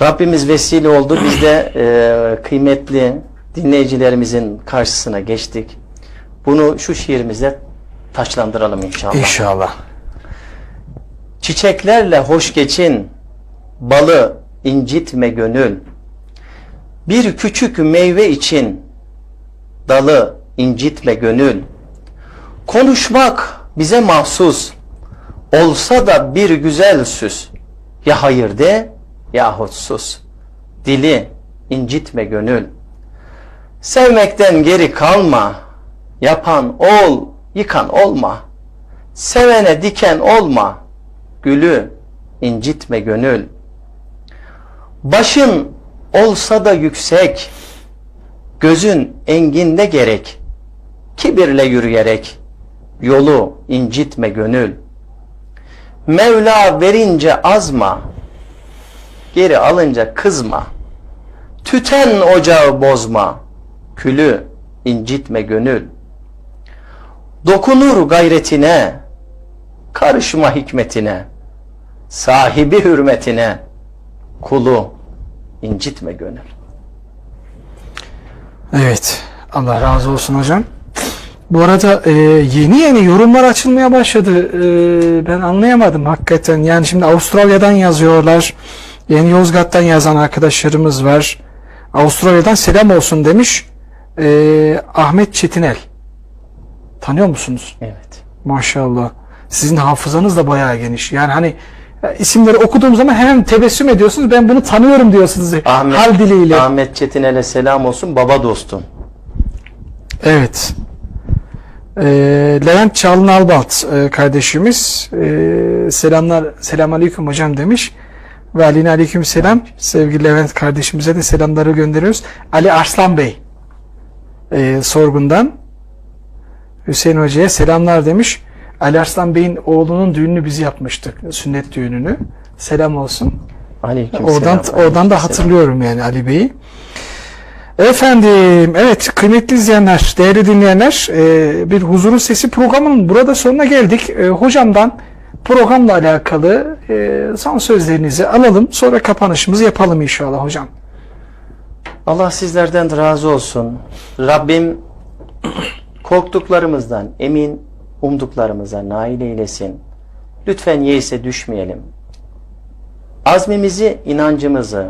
Rabbimiz vesile oldu. Biz de e, kıymetli dinleyicilerimizin karşısına geçtik. Bunu şu şiirimizle taçlandıralım inşallah. İnşallah. Çiçeklerle hoş geçin, balı incitme gönül. Bir küçük meyve için dalı incitme gönül. Konuşmak bize mahsus, olsa da bir güzel süs. Ya hayır de, yahut sus. Dili incitme gönül. Sevmekten geri kalma, yapan ol, yıkan olma. Sevene diken olma, gülü incitme gönül. Başın olsa da yüksek, gözün enginde gerek, kibirle yürüyerek yolu incitme gönül. Mevla verince azma, geri alınca kızma. Tüten ocağı bozma, külü incitme gönül. Dokunur gayretine, karışma hikmetine, sahibi hürmetine, kulu incitme gönül. Evet. Allah razı olsun hocam. Bu arada e, yeni yeni yorumlar açılmaya başladı. E, ben anlayamadım hakikaten. Yani şimdi Avustralya'dan yazıyorlar. Yeni Yozgat'tan yazan arkadaşlarımız var. Avustralya'dan selam olsun demiş. E, Ahmet Çetinel. Tanıyor musunuz? Evet. Maşallah. Sizin hafızanız da bayağı geniş. Yani hani e, isimleri okuduğum zaman hemen tebessüm ediyorsunuz. Ben bunu tanıyorum diyorsunuz. Ahmet, Hal diliyle. Ahmet Çetinel'e selam olsun baba dostum. Evet. Ee, Levent Çağlın Albalt e, kardeşimiz e, selamlar selam aleyküm hocam demiş. Ve Ali'ne aleyküm selam. Sevgili Levent kardeşimize de selamları gönderiyoruz. Ali Arslan Bey e, sorgundan Hüseyin Hoca'ya selamlar demiş. Ali Arslan Bey'in oğlunun düğününü biz yapmıştık. Sünnet düğününü. Selam olsun. Aleyküm Oradan selam, oradan da hatırlıyorum yani Ali Bey'i. Efendim, evet kıymetli izleyenler, değerli dinleyenler, e, bir Huzurun Sesi programının burada sonuna geldik. E, hocamdan programla alakalı e, son sözlerinizi alalım, sonra kapanışımızı yapalım inşallah hocam. Allah sizlerden de razı olsun. Rabbim korktuklarımızdan emin, umduklarımıza nail eylesin. Lütfen yeise düşmeyelim. Azmimizi, inancımızı,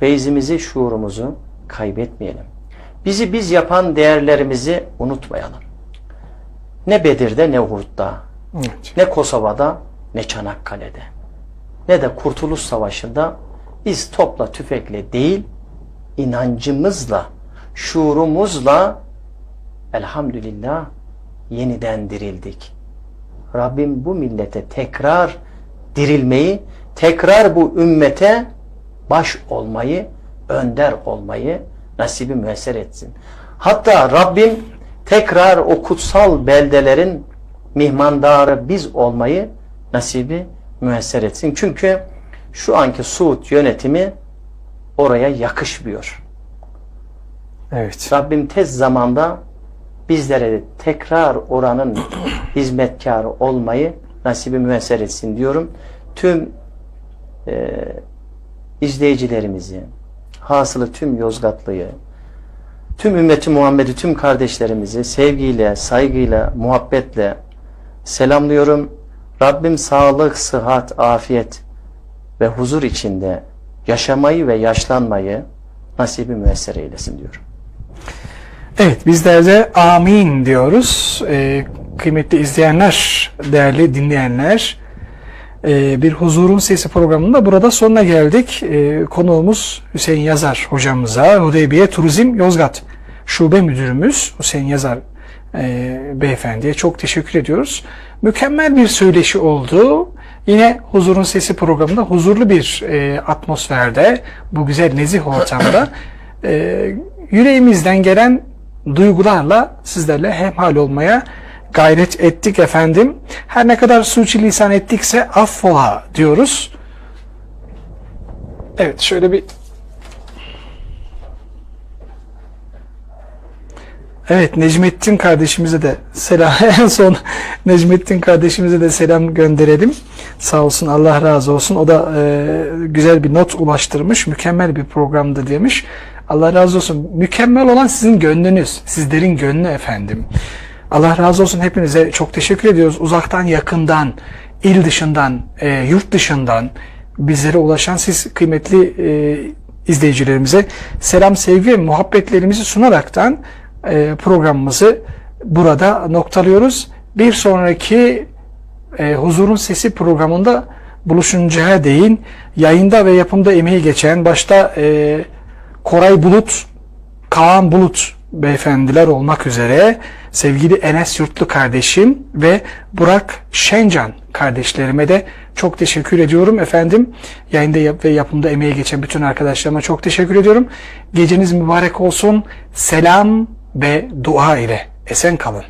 feyzimizi, şuurumuzu kaybetmeyelim. Bizi biz yapan değerlerimizi unutmayalım. Ne Bedir'de ne Uhud'da, Evet. ne Kosova'da ne Çanakkale'de ne de Kurtuluş Savaşı'nda biz topla tüfekle değil inancımızla, şuurumuzla elhamdülillah yeniden dirildik. Rabbim bu millete tekrar dirilmeyi, tekrar bu ümmete baş olmayı, önder olmayı nasibi müesser etsin. Hatta Rabbim tekrar o kutsal beldelerin mihmandarı biz olmayı nasibi müesser etsin. Çünkü şu anki Suud yönetimi oraya yakışmıyor. Evet. Rabbim tez zamanda bizlere de tekrar oranın hizmetkarı olmayı nasibi müesser etsin diyorum. Tüm e, izleyicilerimizi, hasılı tüm Yozgatlıyı, tüm ümmeti Muhammed'i, tüm kardeşlerimizi sevgiyle, saygıyla, muhabbetle selamlıyorum. Rabbim sağlık, sıhhat, afiyet ve huzur içinde yaşamayı ve yaşlanmayı nasibi müesser eylesin diyorum. Evet bizler de amin diyoruz. Ee, kıymetli izleyenler, değerli dinleyenler. ee, bir Huzurun Sesi programında burada sonuna geldik. Ee, konuğumuz Hüseyin Yazar hocamıza, Hudeybiye Turizm Yozgat Şube Müdürümüz Hüseyin Yazar e, beyefendiye çok teşekkür ediyoruz. Mükemmel bir söyleşi oldu. Yine Huzurun Sesi programında huzurlu bir e, atmosferde, bu güzel nezih ortamda e, yüreğimizden gelen duygularla sizlerle hemhal olmaya gayret ettik efendim. Her ne kadar suçi lisan ettikse affola diyoruz. Evet şöyle bir Evet Necmettin kardeşimize de selam. en son Necmettin kardeşimize de selam gönderelim. Sağ olsun Allah razı olsun. O da e, güzel bir not ulaştırmış. Mükemmel bir programdı demiş. Allah razı olsun. Mükemmel olan sizin gönlünüz. Sizlerin gönlü efendim. Allah razı olsun hepinize çok teşekkür ediyoruz. Uzaktan yakından, il dışından, e, yurt dışından bizlere ulaşan siz kıymetli e, izleyicilerimize selam, sevgi ve muhabbetlerimizi sunaraktan programımızı burada noktalıyoruz. Bir sonraki e, Huzurun Sesi programında buluşuncağa değin yayında ve yapımda emeği geçen başta e, Koray Bulut, Kaan Bulut beyefendiler olmak üzere sevgili Enes Yurtlu kardeşim ve Burak Şencan kardeşlerime de çok teşekkür ediyorum efendim. Yayında ve yapımda emeği geçen bütün arkadaşlarıma çok teşekkür ediyorum. Geceniz mübarek olsun. Selam ve dua ile esen kalın.